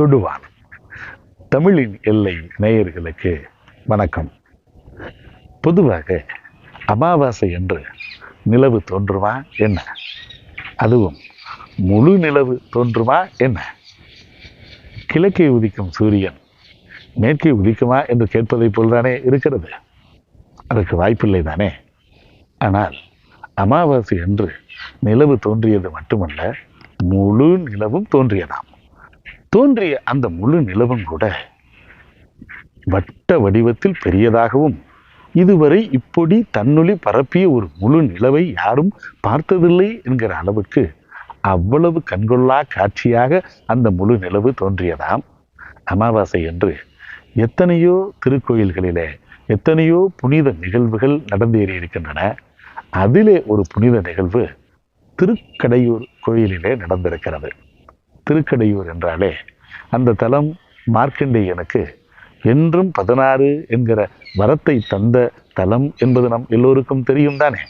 தொடுவான். தமிழின் எல்லை நேயர்களுக்கு வணக்கம். பொதுவாக அமாவாசை என்று நிலவு தோன்றுமா என்ன? அதுவும் முழு நிலவு தோன்றுமா என்ன? கிழக்கே உதிக்கும் சூரியன் மேற்கே உதிக்குமா என்று கேட்பதைப் போல்தானே இருக்கிறது. அதற்கு வாய்ப்பில்லை தானே? ஆனால் அமாவாசை என்று நிலவு தோன்றியது மட்டுமல்ல முழு நிலவும் தோன்றியதாம். தோன்றிய அந்த முழு நிலவும் கூட வட்ட வடிவத்தில் பெரியதாகவும் இதுவரை இப்படி தன்னொளி பரப்பிய ஒரு முழு நிலவை யாரும் பார்த்ததில்லை என்கிற அளவுக்கு அவ்வளவு கண்கொள்ளா காட்சியாக அந்த முழு நிலவு தோன்றியதாம். அமாவாசை என்று எத்தனையோ திருக்கோயில்களிலே எத்தனையோ புனித நிகழ்வுகள் நடந்தேறி இருக்கின்றன. அதிலே ஒரு புனித நிகழ்வு திருக்கடையூர் கோயிலிலே நடந்திருக்கிறது. திருக்கடையூர் என்றாலே அந்த தலம் மார்க்கண்டேயனுக்கு என்றும் பதினாறு என்கிற வரத்தை தந்த தலம் என்பது நம் எல்லோருக்கும் தெரியும் தானே.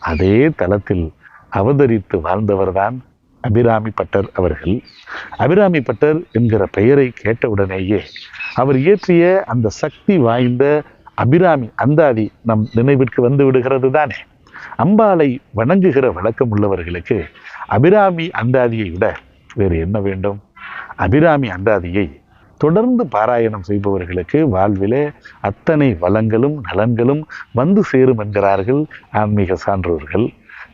அதே தலத்தில் அவதரித்து வாழ்ந்தவர்தான் அபிராமி பட்டர் அவர்கள். அபிராமி பட்டர் என்கிற பெயரை கேட்டவுடனேயே அவர் இயற்றிய அந்த சக்தி வாய்ந்த அபிராமி அந்தாதி நம் நினைவிற்கு வந்து விடுகிறது தானே. அம்பாளை வணங்குகிற வழக்கம் உள்ளவர்களுக்கு அபிராமி அந்தாதியை விட வேறு என்ன வேண்டும்? அபிராமி அந்தாதியை தொடர்ந்து பாராயணம் செய்பவர்களுக்கு வாழ்விலே அத்தனை வளங்களும் நலன்களும் வந்து சேரும் என்கிறார்கள் ஆன்மீக சான்றோர்கள்.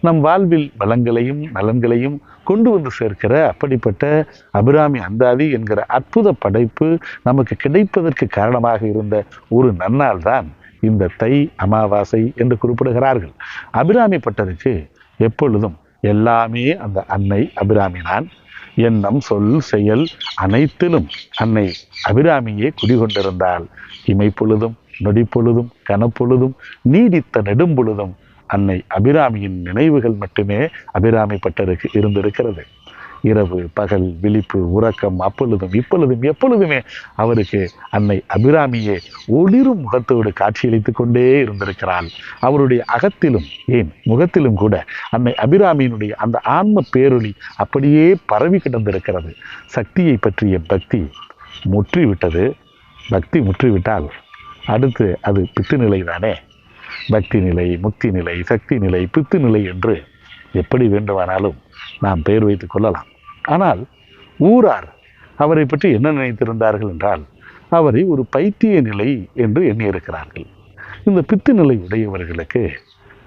நம் வாழ்வில் வளங்களையும் நலன்களையும் கொண்டு வந்து சேர்க்கிற அப்படிப்பட்ட அபிராமி அந்தாதி என்கிற அற்புத படைப்பு நமக்கு கிடைப்பதற்கு காரணமாக இருந்த ஒரு நன்னாள் தான் இந்த தை அமாவாசை என்று குறிப்பிடுகிறார்கள். அபிராமி பட்டருக்கு எப்பொழுதும் எல்லாமே அந்த அன்னை அபிராமி தான் எண்ணம் சொல் செயல் அனைத்திலும் அன்னை அபிராமியே குடிகொண்டிருந்தால் இமைப்பொழுதும் நொடிப்பொழுதும் கனப்பொழுதும் நீடித்த நெடும்பொழுதும் அன்னை அபிராமியின் நினைவுகள் மட்டுமே அபிராமி பட்டருக்கு இருந்திருக்கிறது. இரவு பகல் விழிப்பு உறக்கம் அப்பொழுதும் இப்பொழுதும் எப்பொழுதுமே அவருக்கு அன்னை அபிராமியே ஒளிரும் முகத்தோடு காட்சியளித்து கொண்டே இருந்திருக்கிறாள். அவருடைய அகத்திலும் ஏன் முகத்திலும் கூட அன்னை அபிராமியினுடைய அந்த ஆன்ம பேரொளி அப்படியே பரவி கிடந்திருக்கிறது. சக்தியை பற்றிய பக்தி முற்றிவிட்டது. பக்தி முற்றிவிட்டால் அடுத்து அது பித்து நிலை தானே பக்தி நிலை முக்தி நிலை சக்தி நிலை பித்து நிலை என்று எப்படி வேண்டுமானாலும் நாம் பெயர் வைத்துக் கொள்ளலாம். ஆனால் ஊரார் அவரை பற்றி என்ன நினைத்திருந்தார்கள் என்றால் அவரை ஒரு பைத்திய நிலை என்று எண்ணியிருக்கிறார்கள். இந்த பித்து நிலை உடையவர்களுக்கு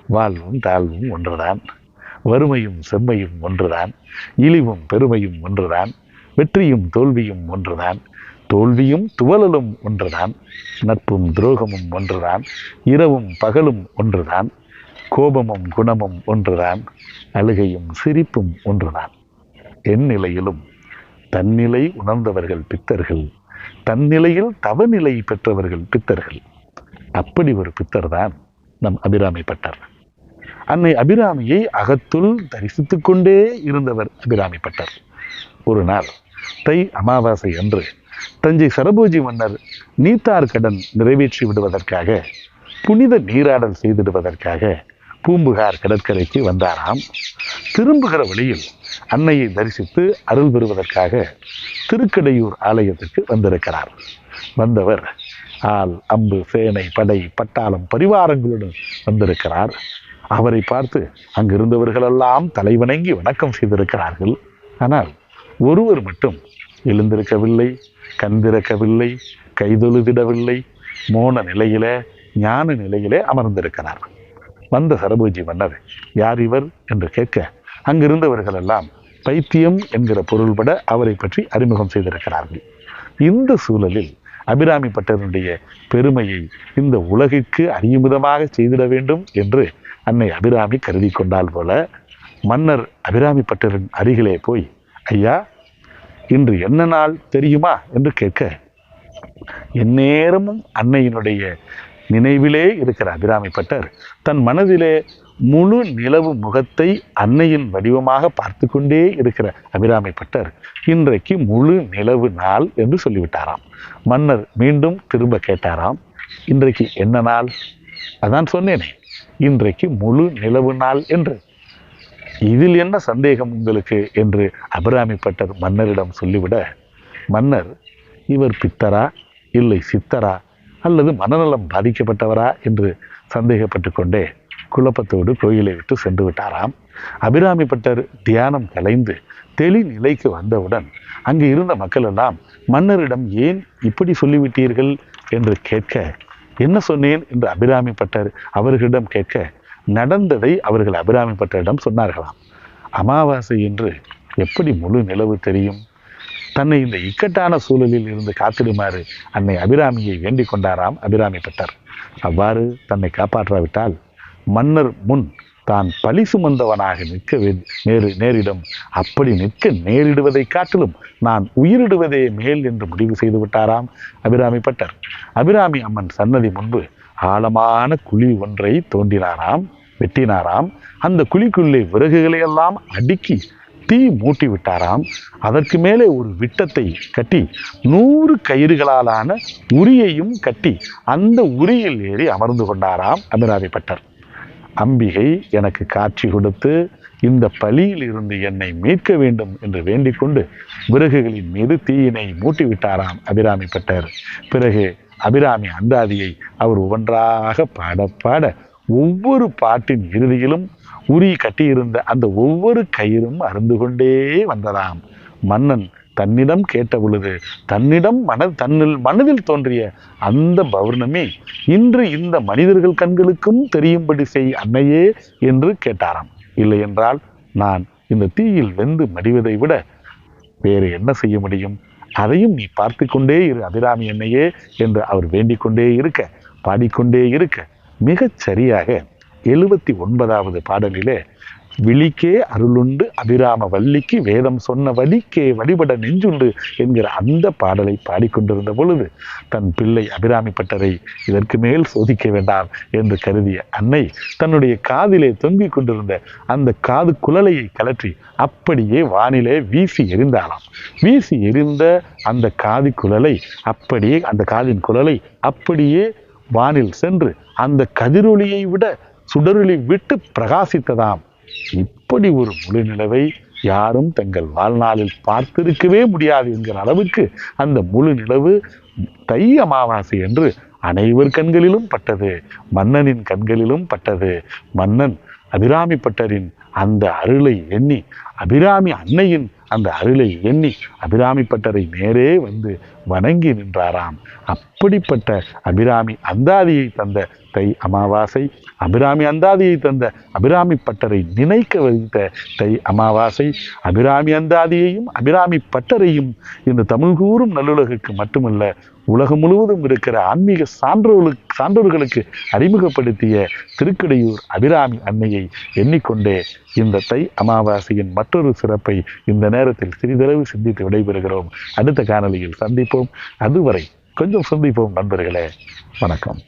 வாழ்வும் தாழ்வும் ஒன்றுதான் வறுமையும் செம்மையும் ஒன்றுதான் இழிவும் பெருமையும் ஒன்றுதான் வெற்றியும் தோல்வியும் ஒன்றுதான் தோல்வியும் துவலலும் ஒன்றுதான் நட்பும் துரோகமும் ஒன்றுதான் இரவும் பகலும் ஒன்றுதான் கோபமும் குணமும் ஒன்றுதான் அழுகையும் சிரிப்பும் ஒன்றுதான். என் நிலையிலும் தன்னிலை உணர்ந்தவர்கள் பித்தர்கள் தன்னிலையில் தவநிலை பெற்றவர்கள் பித்தர்கள். அப்படி ஒரு பித்தர் தான் நம் அபிராமி பட்டர். அன்னை அபிராமியை அகத்துள் தரிசித்துக் கொண்டே இருந்தவர் அபிராமி பட்டர். ஒரு நாள் தை அமாவாசை அன்று தஞ்சை சரபோஜி மன்னர் நீத்தார் கடன் நிறைவேற்றி விடுவதற்காக புனித நீராடல் செய்திடுவதற்காக பூம்புகார் கடற்கரைக்கு வந்தாராம். திரும்புகிற வழியில் அன்னையை தரிசித்து அருள் பெறுவதற்காக திருக்கடையூர் ஆலயத்திற்கு வந்திருக்கிறார். வந்தவர் ஆள் அம்பு சேனை படை பட்டாளம் பரிவாரங்களுடன் வந்திருக்கிறார். அவரை பார்த்து அங்கிருந்தவர்களெல்லாம் தலைவணங்கி வணக்கம் செய்திருக்கிறார்கள். ஆனால் ஒருவர் மட்டும் எழுந்திருக்கவில்லை கந்திருக்கவில்லை கைதொழுதிடவில்லை மோன நிலையிலே ஞான நிலையிலே அமர்ந்திருக்கிறார். வந்த சரபோஜி மன்னர் யார் இவர் என்று கேட்க அங்கிருந்தவர்கள் எல்லாம் பைத்தியம் என்கிற பொருள்பட அவரை பற்றி அறிமுகம் செய்திருக்கிறார்கள். இந்த சூழலில் அபிராமி பட்டருடைய பெருமையை இந்த உலகிற்கு அறியுமிதமாக செய்திட வேண்டும் என்று அன்னை அபிராமி கருதி கொண்டால் போல மன்னர் அபிராமி பட்டரின் அருகிலே போய் ஐயா இன்று என்ன நாள் தெரியுமா? என்று கேட்க எந்நேரமும் அன்னையினுடைய நினைவிலே இருக்கிற அபிராமிப்பட்டர் தன் மனதிலே முழு நிலவு முகத்தை அன்னையின் வடிவமாக பார்த்து கொண்டே இருக்கிற அபிராமிப்பட்டர் இன்றைக்கு முழு நிலவு நாள் என்று சொல்லிவிட்டாராம். மன்னர் மீண்டும் திரும்ப கேட்டாராம் இன்றைக்கு என்ன நாள்? அதான் சொன்னேனே இன்றைக்கு முழு நிலவு நாள் என்று. இதில் என்ன சந்தேகம் உங்களுக்கு? என்று அபிராமிப்பட்டர் மன்னரிடம் சொல்லிவிட மன்னர் இவர் பித்தரா? இல்லை சித்தரா? அல்லது மனநலம் பாதிக்கப்பட்டவரா என்று சந்தேகப்பட்டு கொண்டே குழப்பத்தோடு கோயிலை விட்டு சென்று விட்டாராம். அபிராமிப்பட்டர் தியானம் கலைந்து தெளி நிலைக்கு வந்தவுடன் அங்கு இருந்த மக்கள் எல்லாம் மன்னரிடம் ஏன் இப்படி சொல்லிவிட்டீர்கள்? என்று கேட்க என்ன சொன்னேன்? என்று அபிராமிப்பட்டர் அவர்களிடம் கேட்க நடந்ததை அவர்கள் அபிராமிப்பட்டரிடம் சொன்னார்களாம். அமாவாசை என்று எப்படி முழு நிலவு தெரியும்? தன்னை இந்த இக்கட்டான சூழலில் இருந்து காத்திடுமாறு அன்னை அபிராமியை வேண்டிக் கொண்டாராம். அபிராமி பட்டர் அவ்வாறு தன்னை காப்பாற்றாவிட்டால் மன்னர் முன் தான் பழி சுமந்தவனாக நிற்க நேரு நேரிடும். அப்படி நிற்க நேரிடுவதை காட்டிலும் நான் உயிரிடுவதே மேல் என்று முடிவு செய்து விட்டாராம். அபிராமி பட்டர் அபிராமி அம்மன் சன்னதி முன்பு ஆழமான குழி ஒன்றை தோண்டினாராம் வெட்டினாராம். அந்த குழிக்குள்ளே விறகுகளை எல்லாம் அடுக்கி தீ மூட்டி விட்டாராம். அதற்கு மேலே ஒரு விட்டத்தை கட்டி நூறு கயிறுகளாலான உரியையும் கட்டி அந்த உரியில் ஏறி அமர்ந்து கொண்டாராம் அமிராதிப்பட்டர் அம்பிகை எனக்கு காட்சி கொடுத்து இந்த பழியில் இருந்து என்னை மீட்க வேண்டும் என்று வேண்டிக் கொண்டு விறகுகளின் மீது தீயினை மூட்டி விட்டாராம் அபிராமி பட்டர் பிறகு அபிராமி அந்தாதியை அவர் ஒவ்வொன்றாக பாட பாட ஒவ்வொரு பாட்டின் இறுதியிலும் உரி கட்டியிருந்த அந்த ஒவ்வொரு கயிறும் அருந்து கொண்டே வந்ததாம். மன்னன் தன்னிடம் கேட்ட பொழுது தன்னிடம் மன தன்னில் மனதில் தோன்றிய அந்த பௌர்ணமி இன்று இந்த மனிதர்கள் கண்களுக்கும் தெரியும்படி செய் அன்னையே என்று கேட்டாராம். இல்லை என்றால் நான் இந்த தீயில் வெந்து மடிவதை விட வேறு என்ன செய்ய முடியும்? அதையும் நீ பார்த்து கொண்டே இரு அபிராமி என்னையே என்று அவர் வேண்டிக் கொண்டே இருக்க பாடிக்கொண்டே இருக்க மிகச் சரியாக எழுபத்தி ஒன்பதாவது பாடலிலே விழிக்கே அருளுண்டு அபிராம வள்ளிக்கு வேதம் சொன்ன வழிக்கே வழிபட நெஞ்சுண்டு என்கிற அந்த பாடலை பாடிக்கொண்டிருந்த பொழுது தன் பிள்ளை அபிராமி பட்டரை இதற்கு மேல் சோதிக்க வேண்டாம் என்று கருதிய அன்னை தன்னுடைய காதிலே தொங்கிக் கொண்டிருந்த அந்த காது குழலையை கலற்றி அப்படியே வானிலே வீசி எரிந்தாலாம் வீசி எரிந்த அந்த காதி குழலை அப்படியே அந்த காதின் குழலை அப்படியே வானில் சென்று அந்த கதிரொளியை விட சுடரொளி விட்டு பிரகாசித்ததாம். இப்படி ஒரு முழு நிலவை யாரும் தங்கள் வாழ்நாளில் பார்த்திருக்கவே முடியாது என்கிற அளவுக்கு அந்த முழு நிலவு தை அமாவாசை என்று அனைவர் கண்களிலும் பட்டது மன்னனின் கண்களிலும் பட்டது. மன்னன் அபிராமி பட்டரின் அந்த அருளை எண்ணி அபிராமி அன்னையின் அந்த அருளை எண்ணி அபிராமி பட்டரை நேரே வந்து வணங்கி நின்றாராம். அப்படிப்பட்ட அபிராமி அந்தாதியை தந்த தை அமாவாசை அபிராமி அந்தாதியை தந்த அபிராமி பட்டரை நினைக்க வைத்த தை அமாவாசை அபிராமி அந்தாதியையும் அபிராமி பட்டரையும் இந்த தமிழ் கூறும் நல்லுலகுக்கு மட்டுமல்ல உலகம் முழுவதும் இருக்கிற ஆன்மீக சான்றோர்களுக்கு சான்றோர்களுக்கு அறிமுகப்படுத்திய திருக்கடையூர் அபிராமி அன்னையை எண்ணிக்கொண்டே இந்த தை அமாவாசையின் மற்றொரு சிறப்பை இந்த நேரத்தில் சிறிதளவு சிந்தித்து விடைபெறுகிறோம். அடுத்த காணொலியில் சந்திப்போம். அதுவரை கொஞ்சம் சந்திப்போம் நண்பர்களே. வணக்கம்.